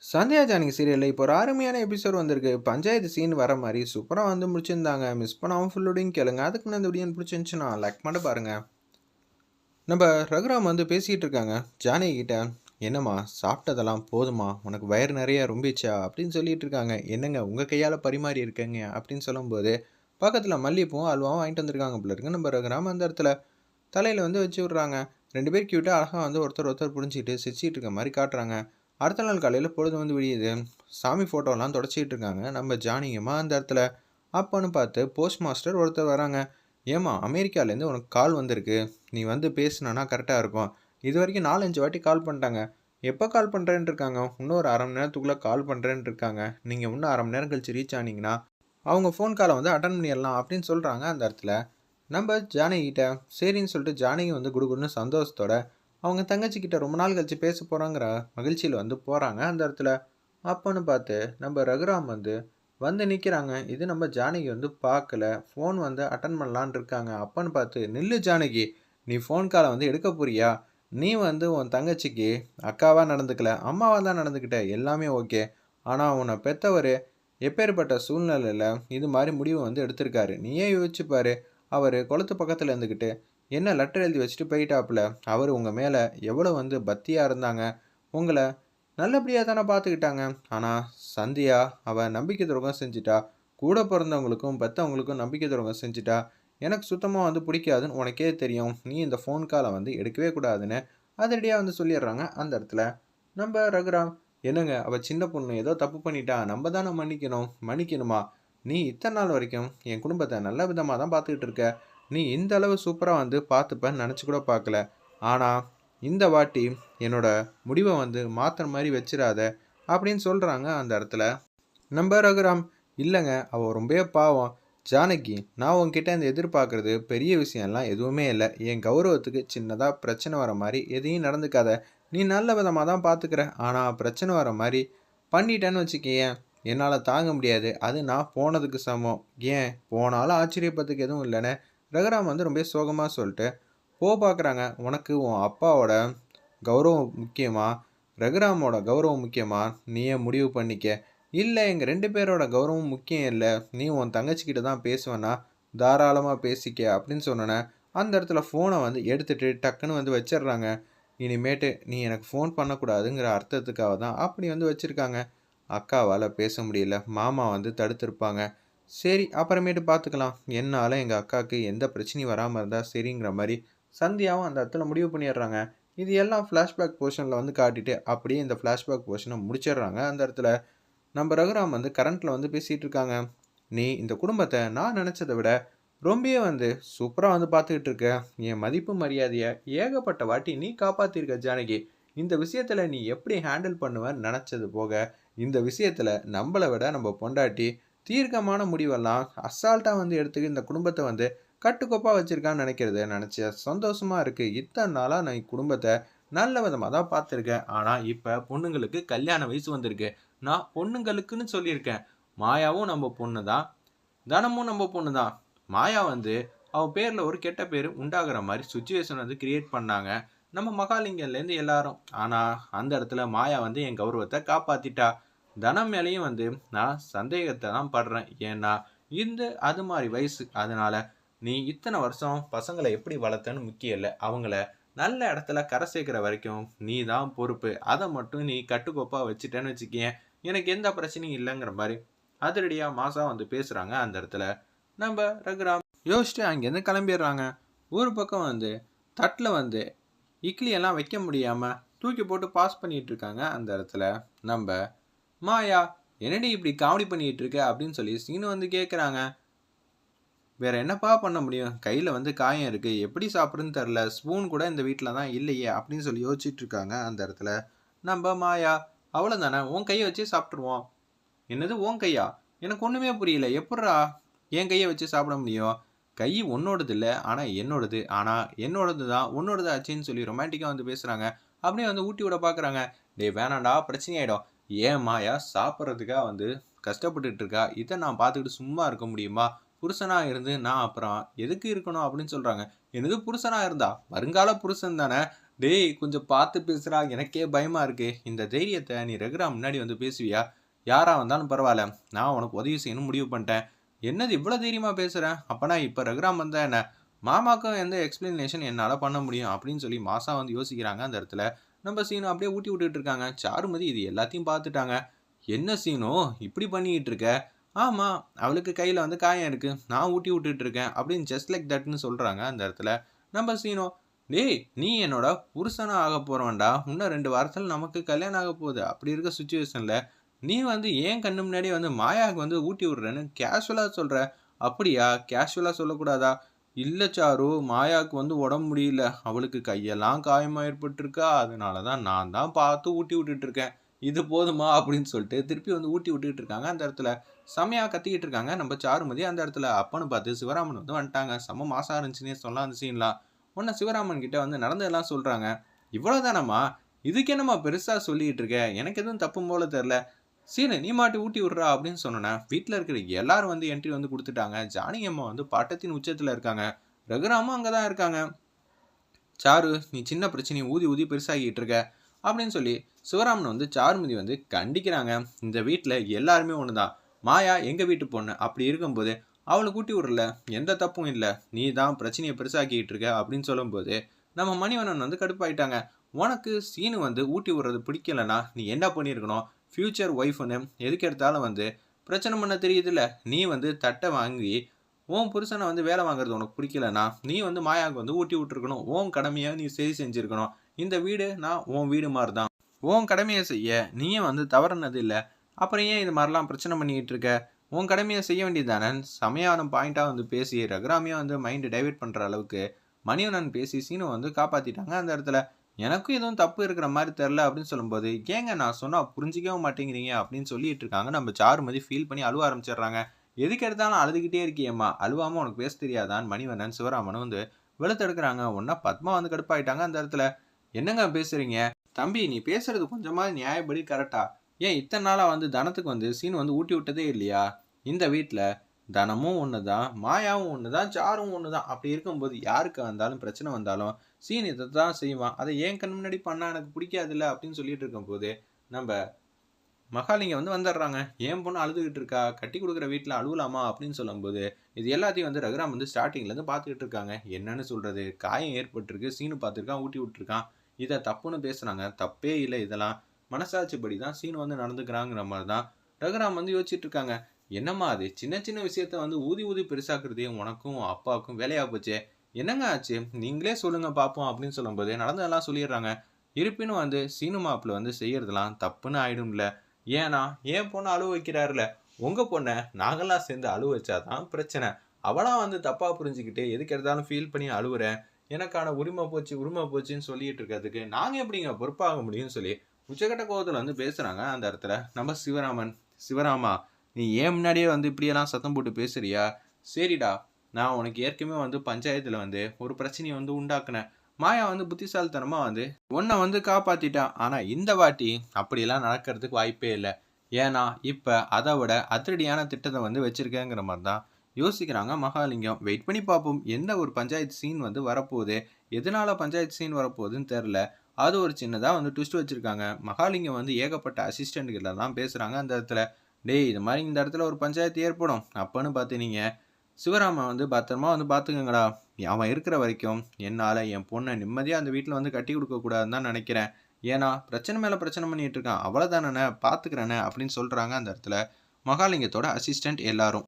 சந்தியா ஜானகி சீரியலில் இப்போ ஒரு அருமையான எபிசோட் வந்திருக்கு. பஞ்சாயத்து சீன் வர மாதிரி சூப்பராக வந்து முடிச்சிருந்தாங்க. மிஸ் பண்ணாமல் ஃபுல்லோடையும் கேளுங்க. அதுக்கு முன்னாடி இந்த வீடியோ பிடிச்சிருந்துச்சுன்னா லைக் பண்ணி பாருங்க. நம்ம ரகுராம் வந்து பேசிக்கிட்டு இருக்காங்க. ஜானகி கிட்ட என்னம்மா சாப்பிட்டதெல்லாம் போதுமா? உனக்கு வயிறு நிறைய ரொம்பிச்சா அப்படின்னு சொல்லிட்டு இருக்காங்க. என்னங்க உங்கள் கையால் பரிமாறி இருக்கேங்க. அப்படின்னு சொல்லும்போது பக்கத்தில் மல்லிகைப்பூவும் அல்வாவும் வாங்கிட்டு வந்திருக்காங்க போல இருக்கு. நம்ம ரகுராம் அந்த இடத்துல தலையில் வந்து வச்சு விட்றாங்க. ரெண்டு பேர் கிட்ட அழகாக வந்து ஒருத்தர் ஒருத்தர் புரிஞ்சிட்டு சிரிச்சிட்டு இருக்க மாதிரி காட்டுறாங்க. அடுத்த நாள் காலையில் பொழுது வந்து விடியுது. சாமி ஃபோட்டோலாம் தொடச்சிக்கிட்டு இருக்காங்க. நம்ம ஜானியம்மா அந்த இடத்துல. அப்போன்னு பார்த்து போஸ்ட் மாஸ்டர் ஒருத்தர் வராங்க. ஏம்மா அமெரிக்காலேருந்து உனக்கு கால் வந்திருக்கு. நீ வந்து பேசுனா கரெக்டாக இருக்கும். இது வரைக்கும் நாலஞ்சு வாட்டி கால் பண்ணிட்டாங்க. எப்போ கால் பண்ணுறேன்னு இருக்காங்க? இன்னும் ஒரு அரை மணி நேரத்துக்குள்ளே கால் பண்ணுறேன்னு இருக்காங்க. நீங்கள் இன்னும் அரை மணி நேரம் கழிச்சு ரீச் ஆனீங்கன்னா அவங்க ஃபோன் காலை வந்து அட்டன் பண்ணிடலாம் அப்படின்னு சொல்கிறாங்க அந்த இடத்துல. நம்ம ஜானகிட்ட சரின்னு சொல்லிட்டு ஜானகி வந்து குடுகுடுன்னு சந்தோஷத்தோட அவங்க தங்கச்சிக்கிட்ட ரொம்ப நாள் கழிச்சு பேச போகிறாங்கிற மகிழ்ச்சியில் வந்து போகிறாங்க அந்த இடத்துல அப்போன்னு பார்த்து நம்ம ரகுராம் வந்து வந்து நிற்கிறாங்க இது நம்ம ஜானகி வந்து பார்க்கல. ஃபோன் வந்து அட்டன் பண்ணலான் இருக்காங்க. அப்போன்னு பார்த்து நில்லு ஜானகி நீ ஃபோன் காலை வந்து எடுக்க போறியா? நீ வந்து உன் தங்கச்சிக்கு அக்காவாக நடந்துக்கல அம்மாவாக தான் நடந்துக்கிட்ட. எல்லாமே ஓகே. ஆனால் உன்னை பெற்றவர் எப்பேற்பட்ட சூழ்நிலையில் இது மாதிரி முடிவு வந்து எடுத்திருக்காரு. நீயே யோசிச்சுப்பார் அவர் குளத்து பக்கத்தில் இருந்துக்கிட்டு என்ன லெட்டர் எழுதி வச்சுட்டு போயிட்டாப்புல? அவர் உங்கள் மேலே எவ்வளோ வந்து பக்தியாக இருந்தாங்க. உங்களை நல்லபடியாக தானே பார்த்துக்கிட்டாங்க ஆனால் சந்தியா அவள் நம்பிக்கை துரோகம் செஞ்சிட்டா. கூட பிறந்தவங்களுக்கும் பெற்றவங்களுக்கும் நம்பிக்கை துரோகம் செஞ்சிட்டா. எனக்கு சுத்தமாக வந்து பிடிக்காதுன்னு உனக்கே தெரியும். நீ இந்த ஃபோன் காலை வந்து எடுக்கவே கூடாதுன்னு அதிரடியாக வந்து சொல்லிடுறாங்க அந்த இடத்துல. நம்ம ரகுராம் என்னங்க அவள் சின்ன பொண்ணு ஏதோ தப்பு பண்ணிட்டா. நம்ம தானே மன்னிக்கணும். மன்னிக்கணுமா? நீ இத்தனை நாள் வரைக்கும் என் குடும்பத்தை நல்ல விதமாக தான் பார்த்துக்கிட்டு இருக்க. நீ இந்த அளவு சூப்பராக வந்து பார்த்துப்பேன்னு நினச்சி கூட பார்க்கல. ஆனால் இந்த வாட்டி என்னோட முடிவை வந்து மாற்றுற மாதிரி வச்சிடாத அப்படின்னு சொல்கிறாங்க அந்த இடத்துல. நம்ம ரகுராம் இல்லைங்க அவள் ரொம்பவே பாவம். ஜானகி நான் உங்ககிட்ட இந்த எதிர்பார்க்குறது பெரிய விஷயம்லாம் எதுவுமே இல்லை. என் கௌரவத்துக்கு சின்னதாக பிரச்சனை வர மாதிரி எதையும் நடந்துக்காத. நீ நல்ல விதமாக தான் பார்த்துக்கிற ஆனால் பிரச்சனை வர மாதிரி பண்ணிட்டேன்னு வச்சுக்கேன் என்னால் தாங்க முடியாது. அது நான் போனதுக்கு சமம். ஏன்? போனாலும் ஆச்சரியப்பத்துக்கு எதுவும் இல்லைன்னு ரகுராம் வந்து ரொம்ப சோகமாக சொல்லிட்டு போ பார்க்குறாங்க உனக்கு உன் அப்பாவோட கௌரவம் முக்கியமா? ரகுராமோட கௌரவம் முக்கியமா? நீயே முடிவு பண்ணிக்க. இல்லை எங்கள் ரெண்டு பேரோட கௌரவம் முக்கியம் இல்லை. நீ உன் தங்கச்சிக்கிட்ட தான் பேசுவேன்னா தாராளமாக பேசிக்க அப்படின்னு சொன்னோன்னே அந்த இடத்துல ஃபோனை வந்து எடுத்துகிட்டு டக்குன்னு வந்து வச்சிடுறாங்க. இனிமேட்டு நீ எனக்கு ஃபோன் பண்ணக்கூடாதுங்கிற அர்த்தத்துக்காக தான் அப்படி வந்து வச்சுருக்காங்க. அக்காவால் பேச முடியல. மாமா வந்து தடுத்திருப்பாங்க. சரி அப்புறமேட்டு பார்த்துக்கலாம் என்னால் எங்கள் அக்காவுக்கு எந்த பிரச்சனையும் வராமல் இருந்தால் சரிங்கிற மாதிரி சந்தியாவும் அந்த இடத்துல முடிவு பண்ணிடுறாங்க. இது எல்லாம் ஃப்ளாஷ்பேக் போர்ஷனில் வந்து காட்டிட்டு அப்படியே இந்த ஃப்ளாஷ்பேக் போர்ஷனை முடிச்சிடுறாங்க. அந்த இடத்துல நம்ம ரகுராம் வந்து கரண்ட்டில் வந்து பேசிகிட்டு இருக்காங்க. நீ இந்த குடும்பத்தை நான் நினச்சதை விட ரொம்பவே வந்து சூப்பராக வந்து பார்த்துக்கிட்டு இருக்க. என் மதிப்பு மரியாதையை ஏகப்பட்ட வாட்டி நீ காப்பாற்றிருக்க ஜானகி. இந்த விஷயத்தில் நீ எப்படி ஹேண்டில் பண்ணுவேன்னு நினச்சது போக இந்த விஷயத்தில் நம்மளை விட நம்ம பொண்டாட்டி தீர்க்கமான முடிவெல்லாம் அசால்ட்டாக வந்து எடுத்துக்க இந்த குடும்பத்தை வந்து கட்டுக்கோப்பாக வச்சுருக்கான்னு நினைக்கிறது. நினச்ச சந்தோஷமாக இருக்குது இத்தனை நாளாக நான் குடும்பத்தை நல்ல விதமாக தான் பார்த்துருக்கேன். ஆனால் இப்போ பொண்ணுங்களுக்கு கல்யாண வயசு வந்திருக்கு. நான் பொண்ணுங்களுக்குன்னு சொல்லியிருக்கேன். மாயாவும் நம்ம பொண்ணு தான். தனமும் நம்ம பொண்ணு தான். மாயா வந்து அவன் பேரில் ஒரு கெட்ட பேர் உண்டாகிற மாதிரி சுச்சுவேஷன் வந்து கிரியேட் பண்ணாங்க. நம்ம மகாலிங்கன்லேருந்து எல்லாரும். ஆனால் அந்த இடத்துல மாயா வந்து என் கௌரவத்தை காப்பாற்றிட்டா தனம் மேலேயும் வந்து நான் சந்தேகத்தை தான் படுறேன். ஏன்னா இந்த அது மாதிரி வயசு அதனால நீ இத்தனை வருஷம் பசங்களை எப்படி வளர்த்தன்னு முக்கியம் இல்லை. அவங்கள நல்ல இடத்துல கரை சேர்க்குற வரைக்கும் நீ தான் பொறுப்பு. அதை மட்டும் நீ கட்டுக்கோப்பாக வச்சுட்டேன்னு வச்சுக்கேன். எனக்கு எந்த பிரச்சனையும் இல்லைங்கிற மாதிரி அதிரடியாக மாசா வந்து பேசுகிறாங்க அந்த இடத்துல. நம்ம ரகுராம் யோசிச்சுட்டு அங்கேருந்து கிளம்பிடுறாங்க. ஒரு பக்கம் வந்து தட்டில் வந்து இட்லி எல்லாம் வைக்க முடியாமல் தூக்கி போட்டு பாஸ் பண்ணிகிட்ருக்காங்க இருக்காங்க அந்த இடத்துல. நம்ம மாயா என்னடி இப்படி காமெடி பண்ணிட்டு இருக்க அப்படின்னு சொல்லி சீனு வந்து கேட்குறாங்க வேற என்னப்பா பண்ண முடியும்? கையில் வந்து காயம் இருக்கு. எப்படி சாப்பிடுன்னு தெரில ஸ்பூன் கூட இந்த வீட்டில் தான் இல்லையே அப்படின்னு சொல்லி யோசிச்சுட்டு இருக்காங்க அந்த இடத்துல. நம்ம மாயா அவ்வளோ தானே உன் கையை வச்சு சாப்பிட்ருவோம் என்னது உன் கையா? எனக்கு ஒன்றுமே புரியல. எப்பட்றா என் கையை வச்சு சாப்பிட முடியும்? கை உன்னோடது இல்லை ஆனால் என்னோடது. ஆனால் என்னோடது தான் உன்னோடது ஆச்சுன்னு சொல்லி ரொமான்டிக்காக வந்து பேசுகிறாங்க அப்படியே வந்து ஊட்டி விட பார்க்குறாங்க டே வேணாண்டா பிரச்சனையாயிடும். ஏன் மாயா சாப்பிட்றதுக்காக வந்து கஷ்டப்பட்டுட்டு இருக்கா இதை நான் பார்த்துக்கிட்டு சும்மா இருக்க முடியுமா? புருஷனாக இருந்து நான் அப்புறம் எதுக்கு இருக்கணும் அப்படின்னு சொல்கிறாங்க என்னது புருஷனாக இருந்தா? வருங்கால புருஷன் தானே. டேய் கொஞ்சம் பார்த்து பேசுகிறா எனக்கே பயமாக இருக்குது இந்த தைரியத்தை நீ ரெகுரா முன்னாடி வந்து பேசுவியா? யாராக வந்தாலும் பரவாயில்ல. நான் உனக்கு உதவி செய்யணும் முடிவு பண்ணிட்டேன். என்னது இவ்வளோ தைரியமாக பேசுகிறேன் அப்போனா இப்போ ரகுராம் வந்தா என்ன? மாமாக்கும் எந்த எக்ஸ்பிளனேஷன் என்னால் பண்ண முடியும் அப்படின்னு சொல்லி மாசா வந்து யோசிக்கிறாங்க அந்த இடத்துல. நம்ம சீனு அப்படியே ஊட்டி விட்டுட்டு இருக்காங்க. சாருமதி இது எல்லாத்தையும் பார்த்துட்டாங்க. என்ன சீனோ இப்படி பண்ணிக்கிட்டு இருக்க? ஆமாம் அவளுக்கு கையில் வந்து காயம் இருக்குது நான் ஊட்டி விட்டுட்டு இருக்கேன். அப்படின்னு ஜஸ்ட் லைக் தட்னு சொல்கிறாங்க அந்த இடத்துல நம்ம சீனோ டேய் நீ என்னோட புருஷனாக ஆக போகிறவன்டா இன்னும் ரெண்டு வாரத்தில் நமக்கு கல்யாணம் ஆக போகுது. அப்படி இருக்க சுச்சுவேஷனில் நீ வந்து ஏன் கண்ணு முன்னாடி வந்து மாயாவுக்கு வந்து ஊட்டி விடுறேன்னு கேஷுவலாக சொல்கிற அப்படியா? கேஷுவலாக சொல்லக்கூடாதா? இல்லை சாரு மாயாவுக்கு வந்து உடம்பு முடியல. அவளுக்கு கையெல்லாம் காயமாக ஏற்பட்டிருக்கா. அதனால தான் நான் தான் பார்த்து ஊட்டி விட்டுட்டு இருக்கேன். இது போதுமா? அப்படின்னு சொல்லிட்டு திருப்பி வந்து ஊட்டி விட்டுட்டு இருக்காங்க அந்த இடத்துல. செமையாக கத்திக்கிட்டு இருக்காங்க நம்ம சாருமதி அந்த இடத்துல. அப்பன்னு பார்த்து சிவராமன் வந்து வந்துட்டாங்க. செம்ம மாசா இருந்துச்சுன்னே சொல்லலாம் அந்த சீன்லாம் உன்னை சிவராமன் கிட்ட வந்து நடந்ததெல்லாம் சொல்கிறாங்க இவ்வளோதானம்மா இதுக்கு என்னம்மா பெருசாக சொல்லிகிட்டு இருக்க? எனக்கு எதுவும் தப்பும் போல தெரில சீனு நீ மாட்டி ஊட்டி விட்றா அப்படின்னு சொன்னேன் வீட்டில் இருக்கிற எல்லாரும் வந்து என்ட்ரி வந்து கொடுத்துட்டாங்க. ஜானகி அம்மா வந்து பட்டத்தின் உச்சத்தில் இருக்காங்க. ரகுராமும் அங்கே தான் இருக்காங்க. சாரு நீ சின்ன பிரச்சனையை ஊதி ஊதி பெருசாகிட்டு இருக்க அப்படின்னு சொல்லி சிவராமன் வந்து சாருமதி வந்து கண்டிக்கிறாங்க. இந்த வீட்டில் எல்லாருமே ஒன்று தான் மாயா எங்கள் வீட்டு பொண்ணு? அப்படி இருக்கும்போது அவளை கூட்டி விடல. எந்த தப்பும் இல்லை. நீ தான் பிரச்சனையை பெருசாக்கிட்டு இருக்க அப்படின்னு சொல்லும்போது நம்ம மணிவண்ணன் வந்து கடுப்பாயிட்டாங்க. உனக்கு சீனு வந்து ஊட்டி விடுறது பிடிக்கலனா நீ என்ன பண்ணியிருக்கணும்? ஃப்யூச்சர் ஒய்ஃப்னு எதுக்கு எடுத்தாலும் வந்து பிரச்சனை பண்ண தெரியுதுல்ல. நீ வந்து தட்டை வாங்கி உன் புருஷனை வந்து வேலை வாங்குறது உனக்கு பிடிக்கலனா நீ வந்து மாயாவுக்கு வந்து ஊட்டி விட்டுருக்கணும். உன் கடமையை நீ சரி செஞ்சுருக்கணும். இந்த வீடு நான் உன் வீடு மாதிரி தான் உன் கடமையை செய்ய நீயும் வந்து தவறுனது இல்லை. அப்புறம் ஏன் இது மாதிரிலாம் பிரச்சனை பண்ணிக்கிட்டு இருக்க? உன் கடமையை செய்ய வேண்டியதானே சமையான பாயிண்ட்டாக வந்து பேசி ரகுராமியாக வந்து மைண்டு டைவெர்ட் பண்ணுற அளவுக்கு மணிவனன் பேசி சீனு வந்து காப்பாற்றிட்டாங்க அந்த இடத்துல. எனக்கும் எதுவும் தப்பு இருக்கிற மாதிரி தெரில அப்படின்னு சொல்லும்போது ஏங்க நான் சொன்னால் புரிஞ்சிக்கவும் மாட்டேங்கிறீங்க அப்படின்னு சொல்லிட்டு இருக்காங்க. நம்ம சாருமதி ஃபீல் பண்ணி அழுவ ஆரம்பிச்சிடுறாங்க. எதுக்கு எடுத்தாலும் அழுதுகிட்டே இருக்கியம்மா. அழுவாமல் உனக்கு பேச தெரியாதான். மணிவண்ணன் சிவராமன் வந்து வெளுத்தெடுக்கிறாங்க ஒன்றா பத்மா வந்து கடுப்பாயிட்டாங்க அந்த இடத்துல. என்னங்க பேசுறீங்க? தம்பி நீ பேசுறது கொஞ்சமாக நியாயப்படி கரெக்டா ஏன் இத்தனை நாளாக வந்து தனத்துக்கு வந்து சீன் வந்து ஊட்டி விட்டதே இல்லையா? இந்த வீட்டில் தனமும் ஒன்று தான் மாயாவும் ஒன்று தான் சாரும் ஒன்று தான் அப்படி இருக்கும்போது யாருக்கு வந்தாலும் பிரச்சனை வந்தாலும் சீன் இதை தான் செய்வான். அதை ஏன் கண் முன்னாடி பண்ணால் எனக்கு பிடிக்காதுல்ல? அப்படின்னு சொல்லிட்டு இருக்கும்போது நம்ம மகாலிங்க வந்து வந்துடுறாங்க. ஏன் பொண்ணு அழுதுகிட்டு இருக்கா? கட்டி கொடுக்குற வீட்டில் அழுவலாமா? அப்படின்னு சொல்லும்போது இது எல்லாத்தையும் வந்து ரகுராம் வந்து ஸ்டார்டிங்லேருந்து பார்த்துக்கிட்டு இருக்காங்க. என்னன்னு சொல்கிறது காயம் ஏற்பட்டிருக்கு சீனு பார்த்துருக்கான் ஊட்டி விட்டுருக்கான். இதை தப்புன்னு பேசுகிறாங்க தப்பே இல்லை இதெல்லாம். மனசாட்சிப்படி தான் சீனு வந்து நடந்துக்கிறாங்கிற மாதிரி தான் ரகுராம் வந்து யோசிச்சுட்டு இருக்காங்க. என்னம்மா அது? சின்ன சின்ன விஷயத்த வந்து ஊதி ஊதி பெருசாக்குறதே உனக்கும் அப்பாவுக்கும் வேலையா போச்சே? என்னங்க ஆச்சு? நீங்களே சொல்லுங்க பார்ப்போம் அப்படின்னு சொல்லும்போது நடந்ததெல்லாம் சொல்லிடுறாங்க. இருப்பினும் வந்து சீனு மாப்பிள்ள வந்து செய்யறதெல்லாம் தப்புன்னு ஆயிடும்ல. ஏன்னா ஏன் பொண்ணை அழுவ வைக்கிறாருல. உங்க பொண்ணை நாங்களாம் சேர்ந்து அழுவ வச்சாதான் பிரச்சனை. அவளாக வந்து தப்பா புரிஞ்சுக்கிட்டு எதுக்கு எடுத்தாலும் ஃபீல் பண்ணி அழுவுறேன் எனக்கான உரிமை போச்சு உரிமை போச்சுன்னு சொல்லிட்டு இருக்கிறதுக்கு நாங்கள் எப்படிங்க பொறுப்பாக முடியும்னு சொல்லி உச்சகட்ட கோபத்தில் வந்து பேசுறாங்க. அந்த இடத்துல நம்ம சிவராமன் சிவராமா நீ ஏன் முன்னாடியே வந்து இப்படியெல்லாம் சத்தம் போட்டு பேசுறியா? சரிடா நான் உனக்கு ஏற்கனவே வந்து பஞ்சாயத்தில் வந்து ஒரு பிரச்சனையை வந்து உண்டாக்குனேன். மாயா வந்து புத்திசாலித்தனமாக வந்து உன்னை வந்து காப்பாற்றிட்டான் ஆனால் இந்த வாட்டி அப்படியெல்லாம் நடக்கிறதுக்கு வாய்ப்பே இல்லை. ஏன்னா இப்போ அதை விட அதிரடியான திட்டத்தை வந்து வச்சுருக்கேங்கிற மாதிரி தான் யோசிக்கிறாங்க மகாலிங்கம். வெயிட் பண்ணி பார்ப்போம். எந்த ஒரு பஞ்சாயத்து சீன் வந்து வரப்போகுது? எதனால் பஞ்சாயத்து சீன் வரப்போகுதுன்னு தெரில அது ஒரு சின்னதாக வந்து ட்விஸ்ட் வச்சுருக்காங்க. மகாலிங்கம் வந்து ஏகப்பட்ட அசிஸ்டண்ட்களெல்லாம் பேசுகிறாங்க அந்த இடத்துல. டேய் இது மாதிரி இந்த இடத்துல ஒரு பஞ்சாயத்து ஏற்படும். அப்போன்னு பார்த்து நீங்கள் சிவராமா வந்து பத்திரமா வந்து பார்த்துக்கங்கடா அவன் இருக்கிற வரைக்கும் என்னால் என் பொண்ணை நிம்மதியாக அந்த வீட்டில் வந்து கட்டி கொடுக்கக்கூடாதுன்னு தான் நினைக்கிறேன். ஏன்னா பிரச்சனை மேலே பிரச்சனை பண்ணிகிட்டு இருக்கான். அவ்வளோதானே பார்த்துக்கிறேனே அப்படின்னு சொல்கிறாங்க அந்த இடத்துல மகாலிங்கத்தோட அசிஸ்டண்ட் எல்லாரும்.